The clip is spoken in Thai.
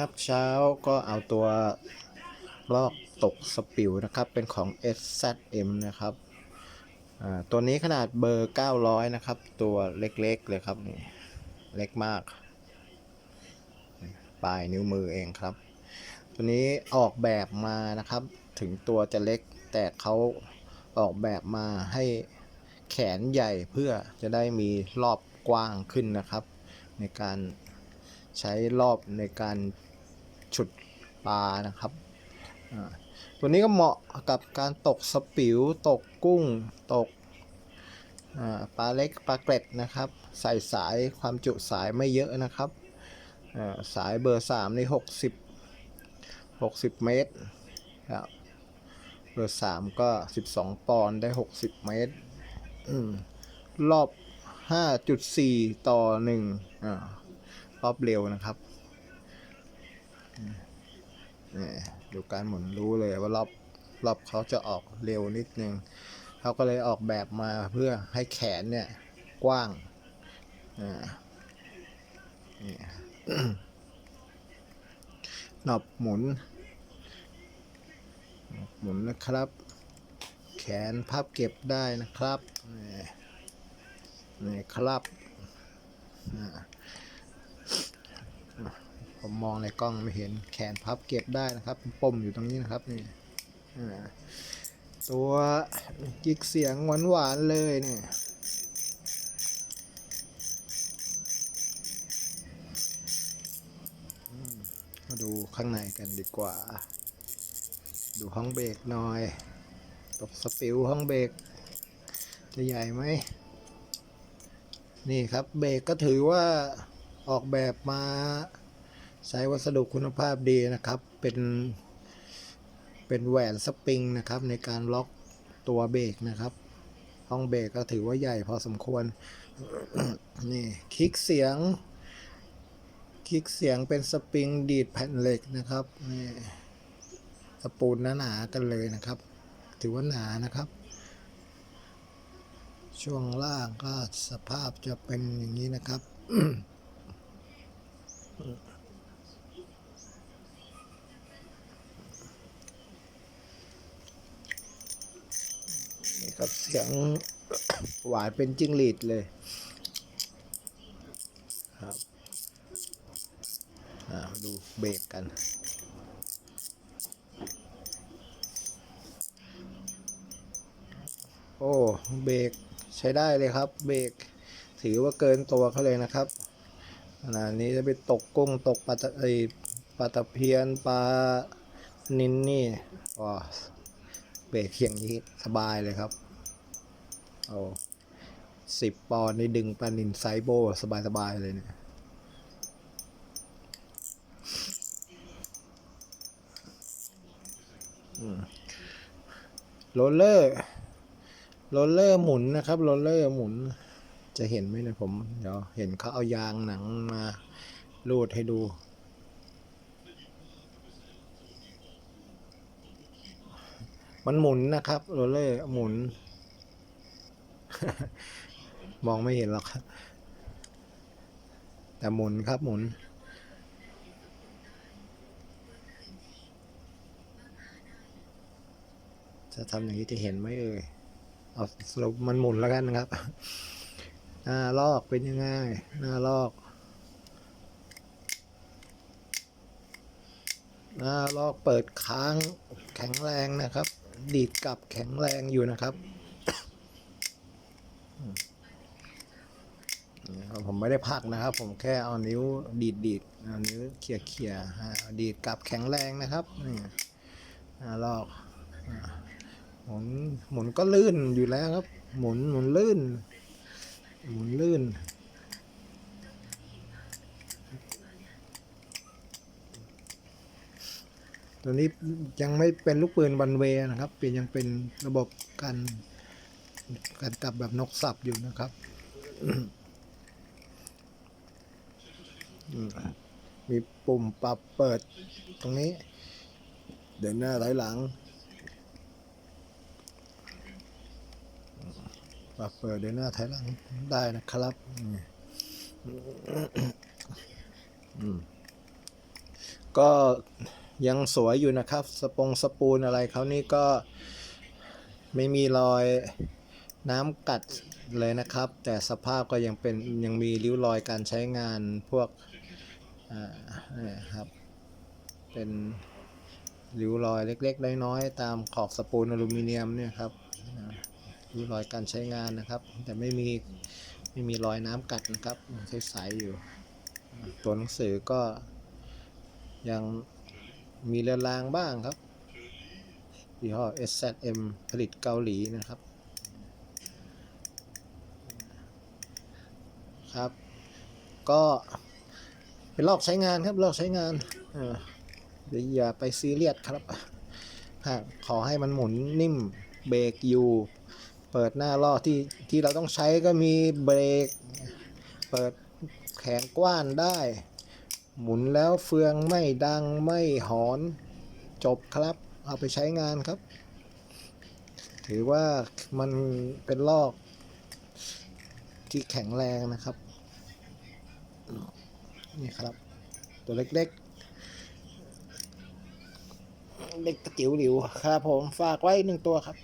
ครับเช้าก็เอาตัวลอกตกสปิวนะครับ เป็นของ SZM นะครับตัวนี้ขนาดเบอร์ 900 นะครับ ตัวเล็กๆเลยครับนี่เล็กมาก ปลายนิ้วมือเองครับ ตัวนี้ออกแบบมานะครับ ถึงตัวจะเล็กแต่เขาออกแบบมาให้แขนใหญ่เพื่อจะได้มีรอบกว้างขึ้นนะครับ ในการใช้รอบในการ ฉุดปลานะครับ ตัวนี้ก็เหมาะกับการตกสปิว ตกกุ้ง ตกปลาเล็กปลาเกร็ดนะครับ ใส่สายความจุสายไม่เยอะนะครับาสายเบอร์3นี่60 60 เมตรครับเบอร์ 3 ก็ 12 ปอนด์ได้ 60 เมตรอืมรอบ 5.4 ต่อ1อ่ารอบเร็วนะครับ นี่ดูการหมุนรู้เลยว่ารอบรอบเขาจะออกเร็วนิดนึงเขาก็เลยออกแบบมาเพื่อให้แขนเนี่ยกว้างนี่หนอบหมุน หมุนนะครับ แขนพับเก็บได้นะครับนี่นี่ครับ ผมมองในกล้องไม่เห็นแขนพับเก็บได้นะครับปมอยู่ตรงนี้นะครับนี่ตัวกิกเสียงหวานๆเลยเนี่ยมมาดูข้างในกันดีกว่า ดูห้องเบรกหน่อยตกสปิวห้องเบรกจะใหญ่ไหม นี่ครับเบรกก็ถือว่าออกแบบมา ใช้วัสดุคุณภาพดีนะครับ เป็นเป็นแหวนสปริงนะครับ ในการล็อกตัวเบรกนะครับ ห้องเบรกก็ถือว่าใหญ่พอสมควร นี่คลิกเสียง คลิกเสียงเป็นสปริงดีดแผ่นเหล็กนะครับนี่สปูลหนาๆกันเลยนะครับ ถือว่าหนานะครับ ช่วงล่างก็สภาพจะเป็นอย่างนี้นะครับ ครับเสียงหวานเป็นจิ้งหรีดเลยครับมาดูเบรกกันโอ้เบรกใช้ได้เลยครับ เบรกถือว่าเกินตัวเขาเลยนะครับขณะนี้จะไปตกกุ้งตกปลาตะไอปลาตะเพียนปลานินนี่ว้าเบรกเคียงนี้สบายเลยครับ โอ้สิบปอนด์นี่ดึงปลานินไซโบสบายๆเลยเนี่ยโรลเลอร์โรลเลอร์หมุนนะครับโรลเลอร์หมุน จะเห็นไหมเนะผม เดี๋ยวเห็นเขาเอายางหนังมาลูดให้ดู มันหมุนนะครับโรลเลอร์หมุน มองไม่เห็นหรอกครับ แต่หมุนครับหมุน จะทำอย่างนี้จะเห็นไหมเอ่ยเอาสรุปมันหมุนแล้วกันนะครับ หน้าลอกเป็นยังไง หน้าลอกหน้าลอกเปิดค้างแข็งแรงนะครับ ดีดกลับแข็งแรงอยู่นะครับ ผมไม่ได้พักนะครับ ผมแค่เอานิ้วดีดดีดเอานิ้วเขี่ยเขี่ยดีดกลับแข็งแรงนะครับนี่ลอกหมุนหมุนก็ลื่นอยู่แล้วครับ หมุนหมุนลื่น หมุนลื่นตัวนี้ยังไม่เป็นลูกปืนบันเวนะครับเป็นยังเป็นระบบการการกลับแบบนกสับอยู่นะครับ มีปุ่มปรับเปิดตรงนี้ เดินหน้าถอยหลัง ปรับเปิดเดินหน้าถอยหลังได้นะครับก็ยังสวยอยู่นะครับ สปงสปูนอะไรเขานี่ก็ไม่มีรอยน้ำกัด เลยนะครับ แต่สภาพก็ยังเป็นยังมีริ้วรอยการใช้งานพวกอ่าเนี่ยครับ เป็นริ้วรอยเล็ก ๆ น้อยๆตามขอบสปูนอลูมิเนียมเนี่ยครับริ้วรอยการใช้งานนะครับ แต่ไม่มีไม่มีรอยน้ำกัดนะครับใสๆอยู่ ตัวหนังสือก็ยังมีเรือนรางบ้างครับยี่ห้อ SZM ผลิตเกาหลีนะครับ ครับ ก็เป็นลอกใช้งานครับลอกใช้งานเดี๋ยวอย่าไปซีเรียสครับขอให้มันหมุนนิ่มเบรกอยู่ เปิดหน้าล่อที่ที่เราต้องใช้ก็มีเบรก เปิดแขนกว้านได้ หมุนแล้วเฟืองไม่ดังไม่หอนจบครับ เอาไปใช้งานครับ ถือว่ามันเป็นลอก ที่แข็งแรงนะครับ นี่ครับ ตัวเล็กๆ เล็กตะจิ๋วหลิวครับผมฝากไว้หนึ่งตัวครับ